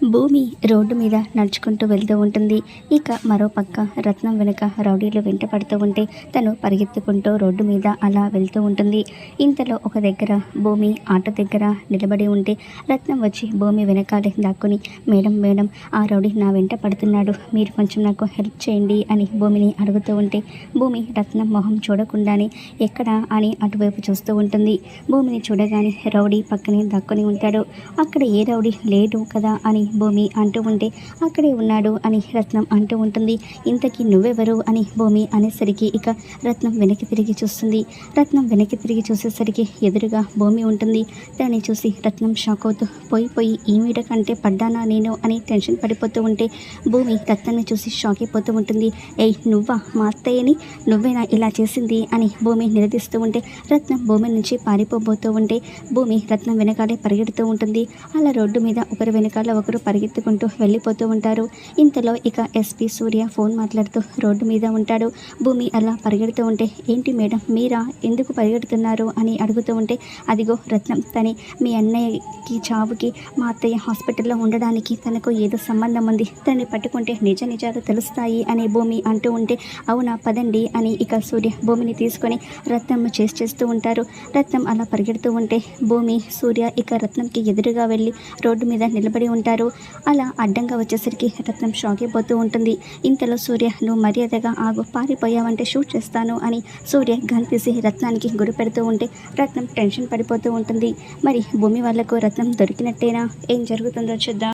భూమి రోడ్డు మీద నడుచుకుంటూ వెళ్తూ ఉంటుంది. ఇక మరో పక్క రత్నం వెనుక రౌడీలు వెంట పడుతూ ఉంటే తను పరిగెత్తుకుంటూ రోడ్డు మీద అలా వెళ్తూ ఉంటుంది. ఇంతలో ఒక దగ్గర భూమి ఆటో దగ్గర నిలబడి ఉంటే రత్నం వచ్చి భూమి వెనకాలే దాక్కుని మేడం మేడం ఆ రౌడీ నా వెంట పడుతున్నాడు. మీరు కొంచెం నాకు హెల్ప్ చేయండి అని భూమిని అడుగుతూ ఉంటే భూమి రత్నం మొహం చూడకుండానే ఎక్కడ? అని అటువైపు చూస్తూ ఉంటుంది. భూమిని చూడగానే రౌడీ పక్కనే దాక్కుని ఉంటాడు. అక్కడ ఏ రౌడీ? లేడు కదా అని భూమి అంటూ ఉంటే అక్కడే ఉన్నాడు అని రత్నం అంటూ ఉంటుంది. ఇంతకీ నువ్వెవరు అని భూమి అనేసరికి ఇక రత్నం వెనక్కి తిరిగి చూస్తుంది. రత్నం వెనక్కి తిరిగి చూసేసరికి ఎదురుగా భూమి ఉంటుంది. దాన్ని చూసి రత్నం షాక్ అవుతూ పోయి పోయి ఈ మీడ కంటే పడ్డానా నేను? అని టెన్షన్ పడిపోతూ ఉంటే భూమి రత్నాన్ని చూసి షాక్ అయిపోతూ ఉంటుంది. ఏయ్ నువ్వా? మా అత్తయ్యని? నువ్వేనా ఇలా చేసింది? అని భూమి నిలదీస్తూ ఉంటే రత్నం భూమి నుంచి పారిపోబోతూ ఉంటే భూమి రత్నం వెనకాలే పరిగెడుతూ ఉంటుంది. అలా రోడ్డు మీద ఒకరు వెనకాల ఒకరు పరిగెత్తుకుంటూ వెళ్ళిపోతూ ఉంటారు. ఇంతలో ఇక ఎస్పీ సూర్య ఫోన్ మాట్లాడుతూ రోడ్డు మీద ఉంటాడు. భూమి అలా పరిగెడుతూ ఉంటే ఏంటి మేడం మీరా? ఎందుకు పరిగెడుతున్నారు? అని అడుగుతూ ఉంటే అదిగో రత్నం తని మీ అన్నయ్యకి చావుకి మా అత్తయ్య హాస్పిటల్లో ఉండడానికి తనకు ఏదో సంబంధం ఉంది. తనని పట్టుకుంటే నిజ నిజాలు తెలుస్తాయి అని భూమి అంటూ ఉంటే అవునా పదండి అని ఇక సూర్య భూమిని తీసుకొని రత్నం చేసి చేస్తూ ఉంటారు. రత్నం అలా పరిగెడుతూ ఉంటే భూమి సూర్య ఇక రత్నంకి ఎదురుగా వెళ్ళి రోడ్డు మీద నిలబడి ఉంటారు. అలా అడ్డంగా వచ్చేసరికి రత్నం షాక్ అయిపోతూ ఉంటుంది. ఇంతలో సూర్య నువ్వు మర్యాదగా ఆగు పారిపోయావంటే షూట్ చేస్తాను అని సూర్య గన్ తీసి రత్నానికి గురి పెడుతూ ఉంటే రత్నం టెన్షన్ పడిపోతూ ఉంటుంది. మరి భూమి వాళ్ళకు రత్నం దొరికినట్టేనా? ఏం జరుగుతుందో చూద్దాం.